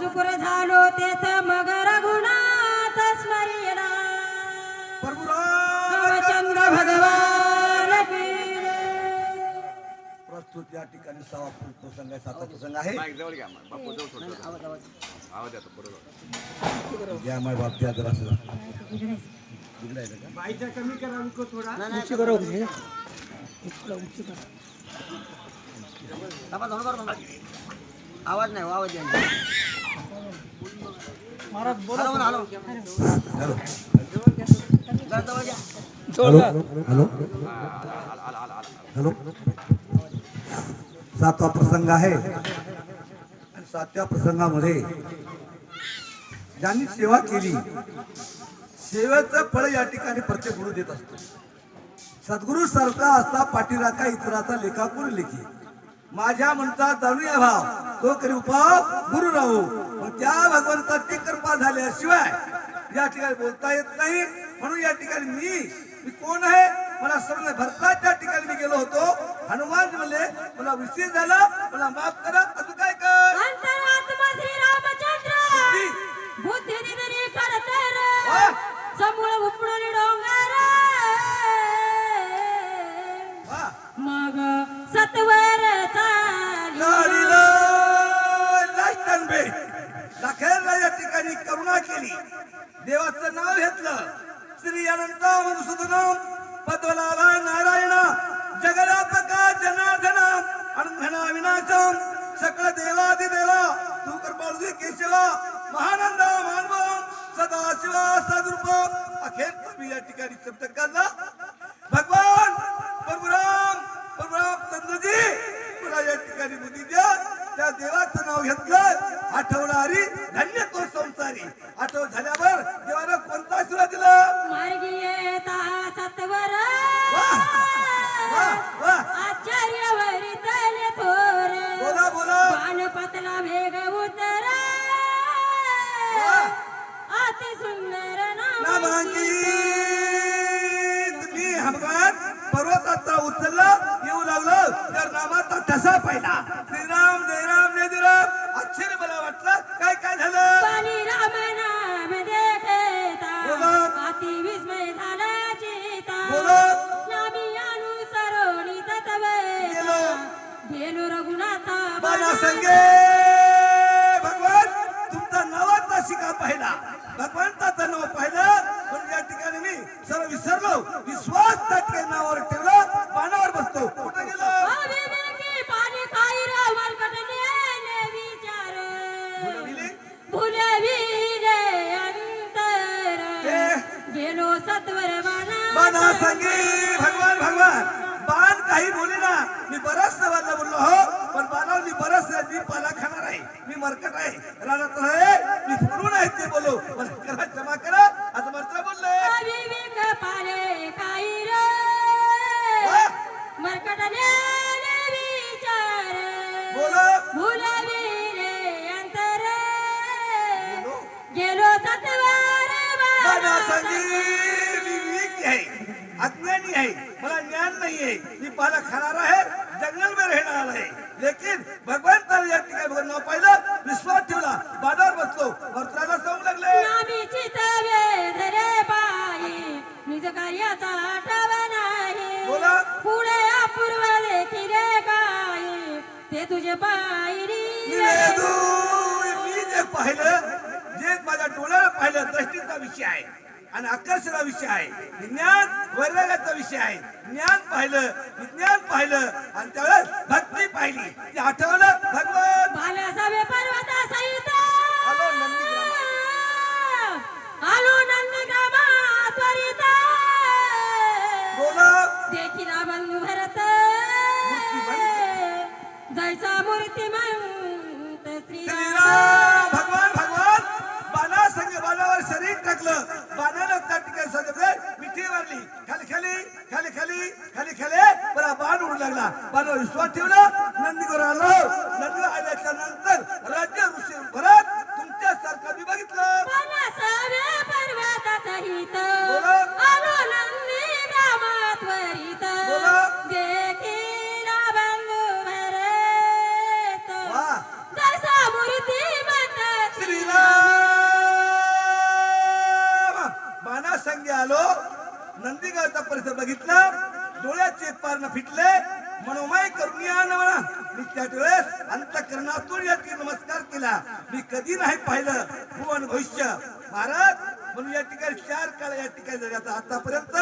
चुकुर झालो तेथ मग रघुनाथ स्मरिला रामचंद्र भगवान. प्रस्तुत या ठिकाणी सवा प्रसंग आहे साता प्रसंग आहे. बापू आवाज नाही आवाज हॅलो हॅलो. हॅलो सातवा प्रसंग आहे. आणि सातव्या प्रसंगामध्ये ज्यांनी सेवा केली सेवेचं फळ या ठिकाणी प्रत्येक गुरु देत असतो. सद्गुरु सारखा असता पाठीराखा इतराचा लेखापूर लेखी. माझ्या म्हणता जाणूया भाव. तो करी उपाव गुरु राहू. मग त्या भगवंताची कृपा झाल्याशिवाय या ठिकाणी बोलता येत नाही. म्हणून या ठिकाणी मी मी कोण आहे? मला समज भरताच्या ठिकाणी मी गेलो होतो. हनुमान म्हणले मला विषय झाला. मला माफ करा. अजून काय कर? अंतरात्मा श्री या करुणा केली. देवाचं नाव घेतलं. श्री अनंत मधुसूदनम पद्मलाभा नारायण. जगदापका जनार्दन. अनघना विनाशम सकळ देवादिदेवा तू कृपाळू केशवा. महानंद मानव सदाशिवा सदरूप. अखेर मी या ठिकाणी शब्द काढला भगवान परशुराम परशुराम चंद्रजी मला या ठिकाणी बुद्धी द्या. त्या देवाचं नाव घेतलं आठवणारी धन्य तो संसारी. आठव झाल्यावर देवानं कोणता आशीर्वाद दिला? मार्गी येता सत्वर. आचार्य वरितले थोर. बोला बोला. पानपतला भेग उतर वा. अति सुंदर नामांकित मी भगवान पर्वताचा उचलला येऊ लागलं तर नामाचा ठसा पाहिला. बाला संगे भगवान तुमचा नावाचा शिका पाहिला. भगवंताचं नाव पाहिलं. पण या ठिकाणी मी सर्व विसरलो. विश्वास त्या नावावर ठेवला. पानावर बसतो. कुठे गेलो? अविवेकी पाणी खाई रे मरकटलेले विचार बोलविले? फुलविले अंतर हे. गेलो सत्वर बाणा बाणा संगी भगवान भगवान बाण काही बोले ना मी बराच सवाल बोललो हो मी बरस मी पाला खाणार आहे मी मरकट आहे. रानात आहे मी फुरून आहे ते बोलो. पण करा क्षमा करा. आता मात्र बोलले. गेलो. विवेकी आहे अज्ञानी आहे मला ज्ञान नाही आहे मी पाला खाणार आहे जंगल में रहने वाला है लेकिन भगवान तर या ठिकाणी भगवान नाव पाहिलं विश्वास ठेवला बाजावर बसलो भरताना सांगू लागले। निज कार्याचा आठवा नाही। बोला. पुढे अपूर्व देखील काही ते तुझे पायरी मी जे पाहिलं जे माझ्या डोळ्याला पाहिलं दृष्टीचा विषय आहे. आणि आकर्षणा विषय आहे. विज्ञान वैरागाचा विषय आहे. ज्ञान पाहिलं विज्ञान पाहिलं आणि त्यावेळेस भक्ती पाहिली. ती आठवलं भगवान. लागला मला विश्वास ठेवला? नंदीगोर आलो. नंदीगोर आल्याच्यानंतर राज्य ऋषी भरत. तुमच्या सारखं मी बघितलं माना संगे आलो. नंदीगावचा परिसर बघितला. डोळ्याचे पर्ण फिटले. मनोमय करून या म्हणा मी त्या वेळेस अंतकरणातून याची नमस्कार केला. मी कधी नाही पाहिलं. भुवन भविष्य. भारत म्हणून या ठिकाणी चार काळ या ठिकाणी जगाचा आतापर्यंत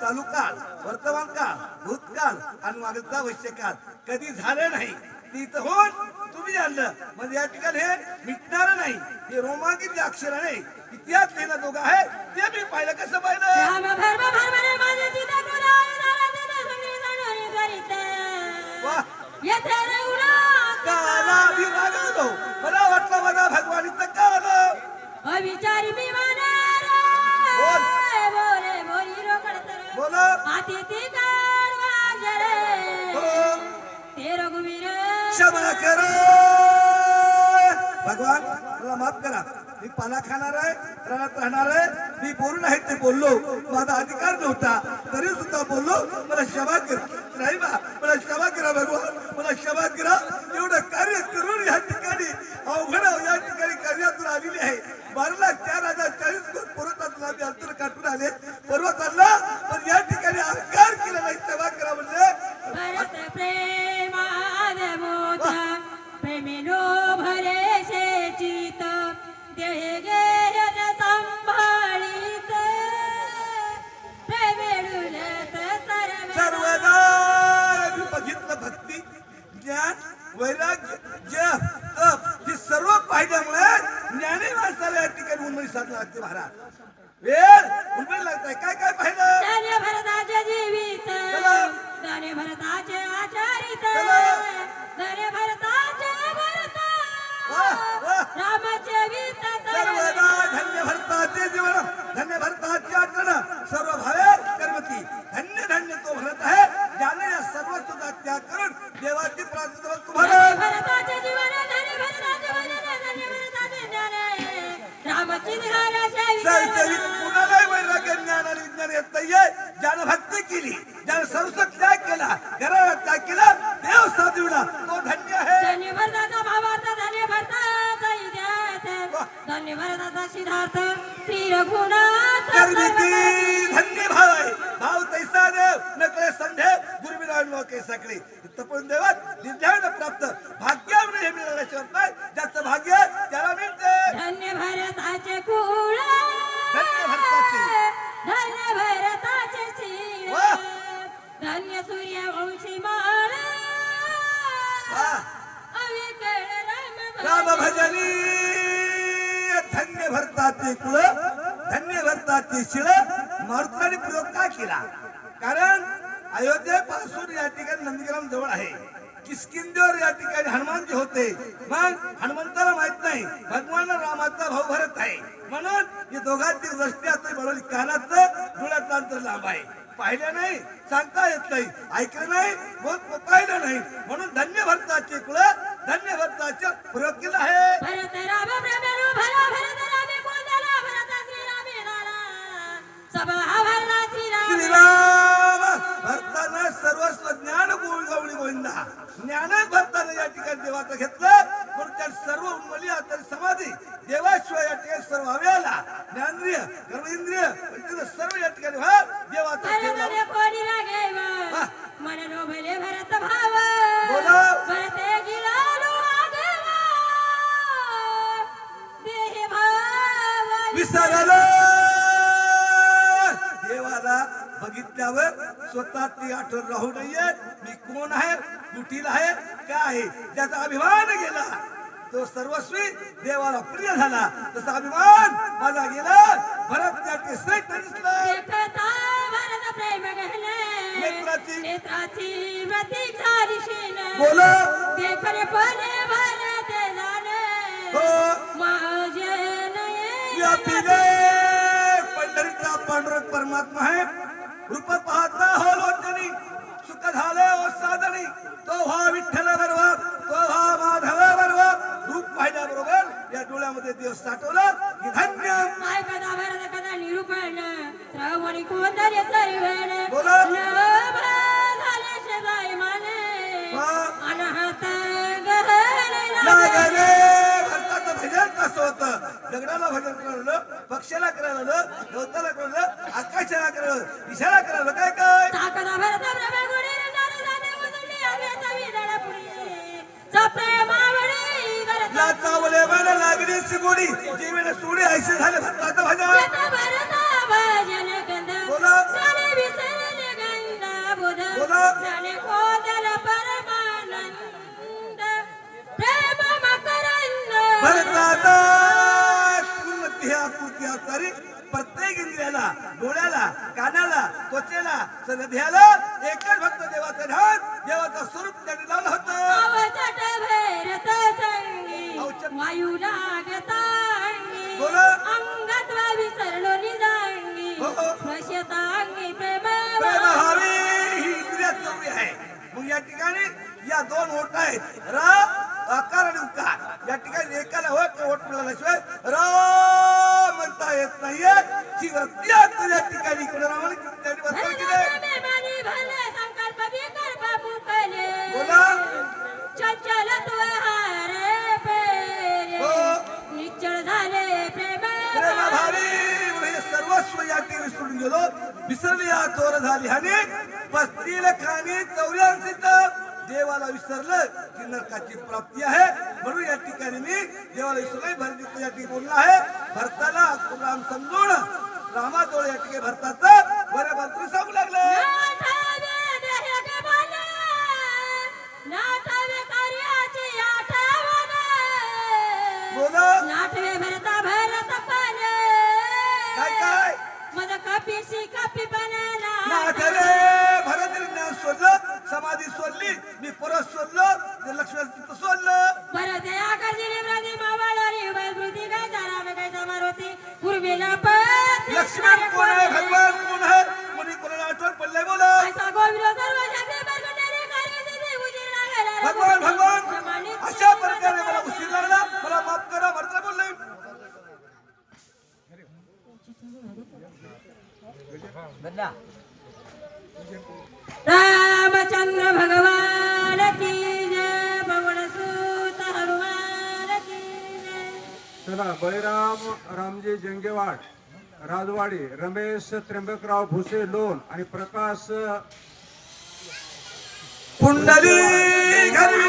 चालू काळ वर्तमान काळ भूतकाळ आणि मागचा भविष्यकाळ कधी झालं नाही. तिथं इथं होऊन तुम्ही जाणलं म्हणजे या ठिकाणी हे मिटणार नाही. हे रोमांकित अक्षर आहे. इतिहास लिहिणं दोघं आहे. ते मी पाहिलं. कसं पाहिलं? काला मी रागावलो मला वाटलं माझा भगवान इथं का आलं? अविचारी बोल. बोले ती वाजरे हो. ते रघुवीर. क्षमा करा. भगवान मला माफ करा. मी पाला खाणार आहे रानात राहणार आहे. मी बोलू नाही ते बोललो. माझा अधिकार नव्हता. तरी सुद्धा बोललो. मला क्षमा कर. नाही बा. मला क्षमा करा भगवान. मला क्षमा करा. एवढं कार्य करून या ठिकाणी अवघड या ठिकाणी कार्यातून आलेली आहे. बारा लाख वैराग्य जप तप हे सर्व पाहिल्यामुळे ज्ञानी माणसाला या ठिकाणी उन्मळी साधला लागते महाराज. धन्य सिद्धार्थ. श्री रघुनाथ धन्य भाव आहे भाव तैसा देव. नकळे संधे गुरुविराज के सकळे तपन देवात निध्यान प्राप्त. भाग्यावर हे मिळाल्याशिवाय नाही ज्याचं भाग्य त्याला मिळते. धन्य भरताचे कुळ. धन्य भरताचे. धन्य भरताचे वाह. धन्य सूर्यवंशी माळ. अविकळ राम राम भज. भजनी. धन्य ते कुळ धन्य भरतात ते शिळ मारुतीने प्रयोग का केला? कारण अयोध्येपासून या ठिकाणी नंदीग्राम जवळ आहे. किसकिंदेवर या ठिकाणी हनुमानजी होते. मग हनुमंताला माहीत नाही भगवान रामाचा भाऊ भरत आहे. म्हणून या दोघांची दृष्टी आता बनवली कानाचं डोळ्यात अंतर लांब आहे. पाहिलं नाही सांगता येत नाही ऐकलं नाही बोल पाहिलं नाही. म्हणून धन्य भरताचे कुळ धन्य भरताचे प्रयोग केला आहे श्रीराम. भरताना सर्वस्व ज्ञान गोळी गोविंदा. ज्ञानच भरताना या ठिकाणी देवाचं घेतलं. बघितल्यावर स्वतःची आठवण राहू नये. मी कोण आहे? कुठील आहे? काय आहे? त्याचा अभिमान गेला. तो सर्वस्वी देवाला प्रिय झाला. तसा अभिमान माझा गेला. भरत त्या श्रेष्ठ दिसला बोल. हो. पंढरीचा पांडुरंग परमात्मा आहे. रूप पाहता हो लोचनी सुख झाले ओ साधनी तो व्हा विठ्ठल बरोबर तो व्हा माधव बरोबर रूप पाहिल्याबरोबर या डोळ्यामध्ये देव साठवला. की धन्य. काय कदा भरत कदा निरूपण श्रवणी कोंदर्य सर्वण बोला. वा. होत. होतं दगडाला भजन करायला पक्षाला करायला गवताला करायला आकाशाला करायला दिशाला करायला काय काय? चाकरा भरता ब्रह्मगुडी रंगारी लागली सिगोडी सोडी ऐसे झाले भक्ताचं भजन पूर्ण आकृती अवतारी प्रत्येक इंद्रियाला डोळ्याला कानाला त्वचेला सगळ्याला एकच भक्त देवाचं ध्यान देवाचं स्वरूप त्यांनी लावलं होतं. वायू लागता. बोला. अंगात विसरलो निजांगी हो, हो. स्पश्यता अंगी प्रेम प्रेमभावी ही इंद्रिया चौरी आहे मग या ठिकाणी या दोन ओट आहेत र अकार आणि उकार. या ठिकाणी एकाला होय किंवा ओट मिळाल्याशिवाय र म्हणता येत नाहीये. ही आहे या ठिकाणी. कोणाला बोला. पेरे. हो. झाले प्रेम हे सर्वस्व या ठिकाणी विसरून गेलो. विसरली या चोर झाली आणि पस्तील खाणी चौऱ्याऐंशी देवाला विसरलं. की नरकाची प्राप्ती आहे. म्हणून या ठिकाणी मी देवाला विसरलोय भरती या बोलला आहे भरताला राम समजून रामाजवळ या ठिकाणी भरताचं बरे मंत्री सांगू लागले. समाधी सोडली मी परत सोडलो. ते परत या वैभृती काय काय पूर्वीला पत लक्ष्मण कोण आहे? भगवान कोण आहे? कोणी कोणाला आठवण पडलंय बोला. गोविंद सर्व शक्ती लागला. भगवान भगवान. अशा प्रकारे मला उशीर लागला. मला माफ करा भरता बोलले. रामचंद्र भगवान की चला बळीराम रामजी जंगेवाड राजवाडी रमेश त्र्यंबकराव भुसे लोन आणि प्रकाश कुंडली घरी